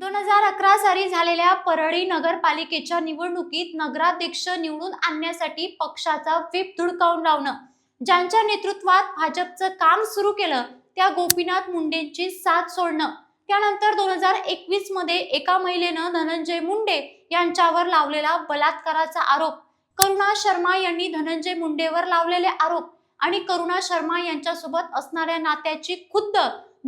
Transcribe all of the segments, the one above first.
दोन हजार अकरा साली झालेल्या परळी नगरपालिकेच्या निवडणुकीत नगराध्यक्ष निवडून आणण्यासाठी पक्षाचा व्हीप धुडकावून लावणं. ज्यांच्या नेतृत्वात भाजपचं काम सुरू केलं त्या गोपीनाथ मुंडेंची साथ सोडणं. त्यानंतर दोन हजार एकवीसमध्ये एका महिलेनं धनंजय मुंडे यांच्यावर लावलेला बलात्काराचा आरोप. करुणा शर्मा यांनी धनंजय मुंडेवर लावलेले आरोप आणि करुणा शर्मा यांच्यासोबत असणाऱ्या नात्याची खुद्द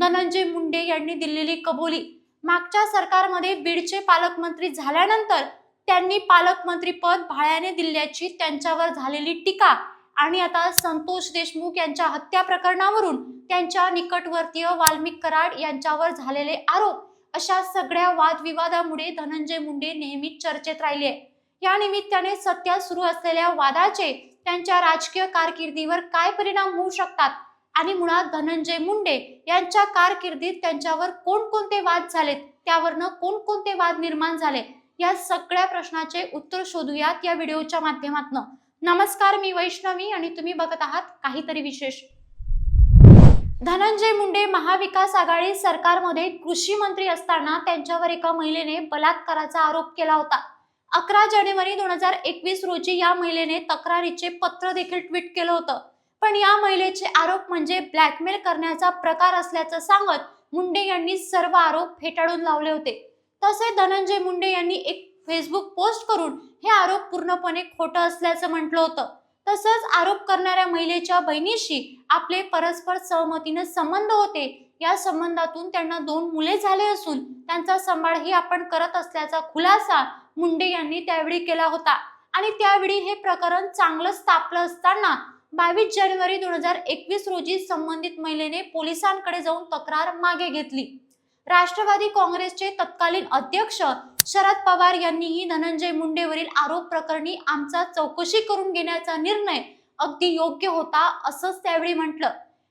धनंजय मुंडे यांनी दिलेली कबुली. मागच्या सरकारमध्ये बीडचे पालकमंत्री झाल्यानंतर त्यांनी पालकमंत्री पद भाड्याने दिल्याची त्यांच्यावर झालेली टीका आणि आता संतोष देशमुख यांच्या हत्या प्रकरणावरून त्यांच्या निकटवर्तीय वाल्मिक कराड यांच्यावर झालेले आरोप अशा सगळ्या वादविवादामुळे धनंजय मुंडे नेहमी चर्चेत राहिले. या निमित्ताने सध्या सुरू असलेल्या वादाचे त्यांच्या राजकीय कारकिर्दीवर काय परिणाम होऊ शकतात? आणि मुळात धनंजय मुंडे यांच्या कारकिर्दीत त्यांच्यावर कोणकोणते वाद झालेत? त्यावरनं कोणकोणते वाद निर्माण झाले? या सगळ्या प्रश्नाचे उत्तर शोधूयात या व्हिडिओच्या माध्यमातून. नमस्कार मी वैष्णवी आणि तुम्ही बघत आहात काहीतरी विशेष. धनंजय मुंडे महाविकास आघाडी सरकारमध्ये कृषी मंत्री असताना त्यांच्यावर एका महिलेने बलात्काराचा आरोप केला होता. अकरा जानेवारी दोन हजार एकवीस रोजी या महिलेने तक्रारीचे पत्र देखील ट्विट केलं होतं. पण या महिलेचे आरोप म्हणजे ब्लॅकमेल करण्याचा प्रकार असल्याचं सांगत मुंडे यांनी सर्व आरोप फेटाळून लावले होते. तसे धनंजय मुंडे यांनी एक फेसबुक पोस्ट करून हे आरोप पूर्णपणे खोटं असल्याचं म्हटलं होतं. तसंच आरोप करणाऱ्या महिलेच्या बहिणीशी आपले परस्पर सहमतीने संबंध होते. या संबंधातून त्यांना दोन मुले झाले असून त्यांचा सांभाळही आपण करत असल्याचा खुलासा मुंडे यांनी त्यावेळी केला होता. आणि त्यावेळी हे प्रकरण चांगलंच तापलं असताना बावीस जानेवारी दोन हजार एकवीस रोजी संबंधित महिलेने पोलिसांकडे जाऊन तक्रार मागे घेतली. राष्ट्रवादी काँग्रेसचे तत्कालीन अध्यक्ष शरद पवार यांनीही धनंजय मुंडेवरील आरोप प्रकरणी आमचा चौकशी करून घेण्याचा निर्णय अगदी योग्य होता असंच त्यावेळी म्हटलं.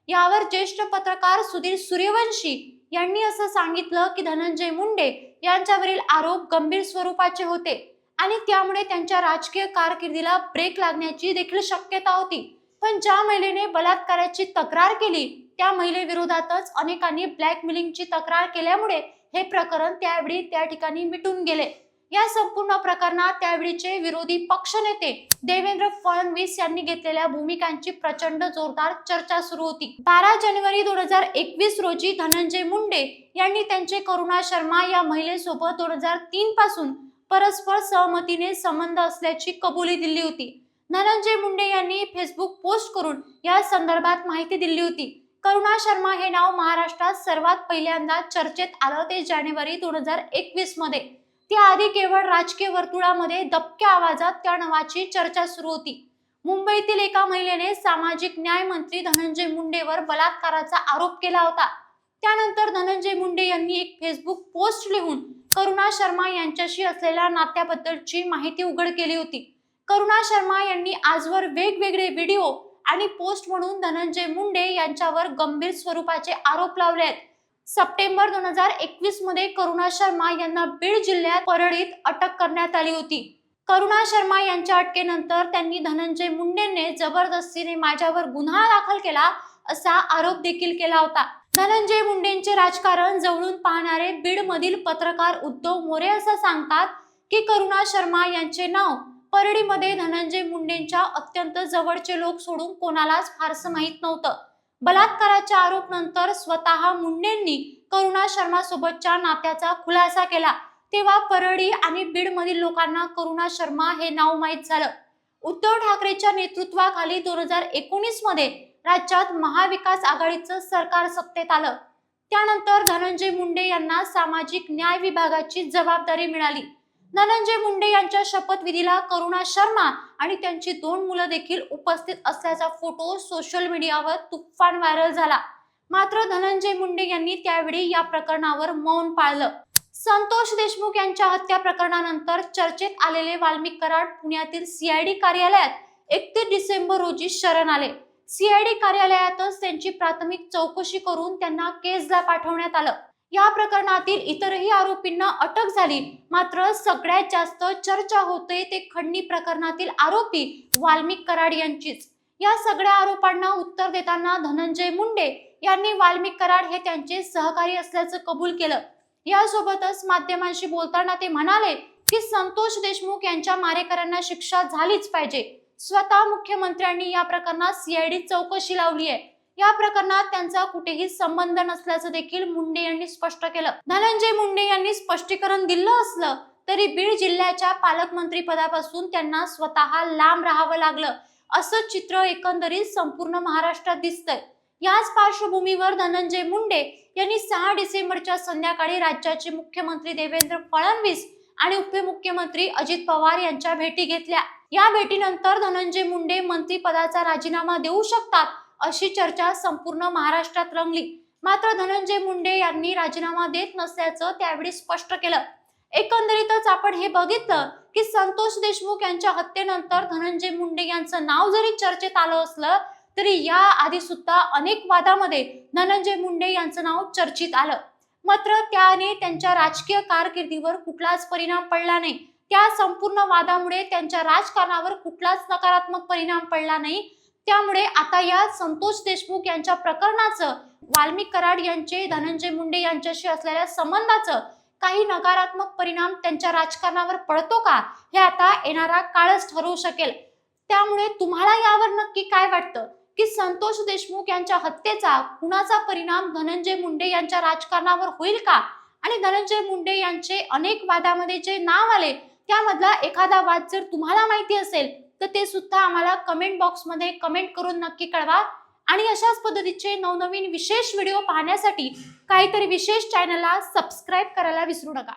यावर ज्येष्ठ पत्रकार सुधीर सूर्यवंशी यांनी असं सांगितलं की धनंजय मुंडे यांच्यावरील आरोप गंभीर स्वरूपाचे होते आणि त्यामुळे त्यांच्या राजकीय कारकिर्दीला ब्रेक लागण्याची देखील शक्यता होती. पण ज्या महिलेने बलात्काराची तक्रार केली त्या महिलेविरोधातच अनेकांनी ब्लॅकमेलिंगची तक्रार केल्यामुळे हे प्रकरण त्यावेळी त्या ठिकाणी मिटून गेले. या संपूर्ण प्रकरणात त्यावेळीचे विरोधी पक्षनेते देवेंद्र फडणवीस यांनी घेतलेल्या भूमिकांची प्रचंड जोरदार चर्चा सुरू होती. बारा जानेवारी दोन हजार एकवीस रोजी धनंजय मुंडे यांनी त्यांचे करुणा शर्मा या महिलेसोबत दोन हजार तीन पासून परस्पर सहमतीने संबंध असल्याची कबुली दिली होती. धनंजय मुंडे यांनी फेसबुक पोस्ट करून या संदर्भात माहिती दिली होती. करुणा शर्मा हे नाव महाराष्ट्रात सर्वात पहिल्यांदा चर्चेत आलं ते जानेवारी दोन हजार एकवीसमध्ये. त्याआधी केवळ राजकीय वर्तुळामध्ये दबक्या आवाजात त्या नावाची चर्चा सुरू होती. मुंबईतील एका महिलेने सामाजिक न्याय मंत्री धनंजय मुंडेवर बलात्काराचा आरोप केला होता. त्यानंतर धनंजय मुंडे यांनी एक फेसबुक पोस्ट लिहून करुणा शर्मा यांच्याशी असलेल्या नात्याबद्दलची माहिती उघड केली होती. करुणा शर्मा यांनी आजवर वेगवेगळे व्हिडिओ आणि पोस्ट म्हणून धनंजय मुंडे यांच्यावर गंभीर स्वरूपाचे आरोप लावले आहेत. सप्टेंबर दोन हजार एकवीसमध्ये करुणा शर्मा यांना बीड जिल्ह्यात परळीत अटक करण्यात आली होती. करुणा शर्मा यांच्या अटकेनंतर त्यांनी धनंजय मुंडेंनी जबरदस्तीने माझ्यावर गुन्हा दाखल केला असा आरोप देखील केला होता. धनंजय मुंडेंचे राजकारण जवळून पाहणारे बीड मधील पत्रकार उद्धव मोरे असं सांगतात की करुणा शर्मा यांचे नाव परडीमध्ये धनंजय मुंडेंच्या अत्यंत जवळचे लोक सोडून कोणालाच फारसं माहीत नव्हतं. बलात्काराच्या आरोप नंतर स्वतः मुंडेंनी करुणा शर्मा सोबतच्या नात्याचा खुलासा केला. तेव्हा परळी आणि बीड मधील लोकांना करुणा शर्मा हे नाव माहीत झालं. उद्धव ठाकरेच्या नेतृत्वाखाली दोन हजार एकोणीसमध्ये राज्यात महाविकास आघाडीचं सरकार सत्तेत आलं. त्यानंतर धनंजय मुंडे यांना सामाजिक न्याय विभागाची जबाबदारी मिळाली. धनंजय मुंडे यांच्या शपथविधीला करुणा शर्मा आणि त्यांची दोन मुलं देखील उपस्थित असल्याचा फोटो सोशल मीडियावर तुफान व्हायरल झाला. मात्र धनंजय मुंडे यांनी त्यावेळी या प्रकरणावर मौन पाळलं. संतोष देशमुख यांच्या हत्या प्रकरणानंतर चर्चेत आलेले वाल्मिक कराड पुण्यातील सीआयडी कार्यालयात एकतीस डिसेंबर रोजी शरण आले. सीआयडी कार्यालयातच त्यांची प्राथमिक चौकशी करून त्यांना केसला पाठवण्यात आलं. या प्रकरणातील इतरही आरोपींना अटक झाली. मात्र सगळ्यात जास्त चर्चा होते ते खंडणी प्रकरणातील आरोपी वाल्मिक कराड यांचीच. या सगळ्या आरोपांना उत्तर देताना धनंजय मुंडे यांनी वाल्मिक कराड हे त्यांचे सहकारी असल्याचं कबूल केलं. यासोबतच माध्यमांशी बोलताना ते म्हणाले की संतोष देशमुख यांच्या मारेकऱ्यांना शिक्षा झालीच पाहिजे. स्वतः मुख्यमंत्र्यांनी या प्रकरणात सीआयडी चौकशी लावली आहे या प्रकरणात त्यांचा कुठेही संबंध नसल्याचं देखील मुंडे यांनी स्पष्ट केलं. धनंजय मुंडे यांनी स्पष्टीकरण दिलं असलं तरी बीड जिल्ह्याच्या पालकमंत्री पदापासून त्यांना स्वतः लांब राहावं लागलं. असं चित्र एकंदरीत संपूर्ण महाराष्ट्रात दिसतंय. याच पार्श्वभूमीवर धनंजय मुंडे यांनी सहा डिसेंबरच्या संध्याकाळी राज्याचे मुख्यमंत्री देवेंद्र फडणवीस आणि उपमुख्यमंत्री अजित पवार यांच्या भेटी घेतल्या. या भेटीनंतर धनंजय मुंडे मंत्रीपदाचा राजीनामा देऊ शकतात अशी चर्चा संपूर्ण महाराष्ट्रात रंगली. मात्र धनंजय मुंडे यांनी राजीनामा देत नसल्याचं त्यावेळी स्पष्ट केलं. एकंदरीतच आपण हे बघितलं की संतोष देशमुख यांच्या हत्येनंतर धनंजय मुंडे यांचं नाव जरी चर्चेत आलं असलं तरी या आधी सुद्धा अनेक वादामध्ये धनंजय मुंडे यांचं नाव चर्चित आलं. मात्र त्याने त्यांच्या राजकीय कारकिर्दीवर कुठलाच परिणाम पडला नाही. त्या संपूर्ण वादामुळे त्यांच्या राजकारणावर कुठलाच नकारात्मक परिणाम पडला नाही. त्यामुळे आता या संतोष देशमुख यांच्या प्रकरणाचं वाल्मिक कराड यांचे धनंजय मुंडे यांच्याशी असलेल्या संबंधाचं काही नकारात्मक परिणाम त्यांच्या राजकारणावर पडतो का? हे आता येणारा काळच ठरवू शकेल. त्यामुळे तुम्हाला यावर नक्की काय वाटतं? की संतोष देशमुख यांच्या हत्येचा कुणाचा परिणाम धनंजय मुंडे यांच्या राजकारणावर होईल का? आणि धनंजय मुंडे यांचे अनेक वादामध्ये जे नाव आले त्यामधला एखादा वाद जर तुम्हाला माहिती असेल तर ते सुद्धा आम्हाला कमेंट बॉक्समध्ये कमेंट करून नक्की कळवा. आणि अशाच पद्धतीचे नवनवीन विशेष व्हिडिओ पाहण्यासाठी काहीतरी विशेष चॅनलला सबस्क्राईब करायला विसरू नका.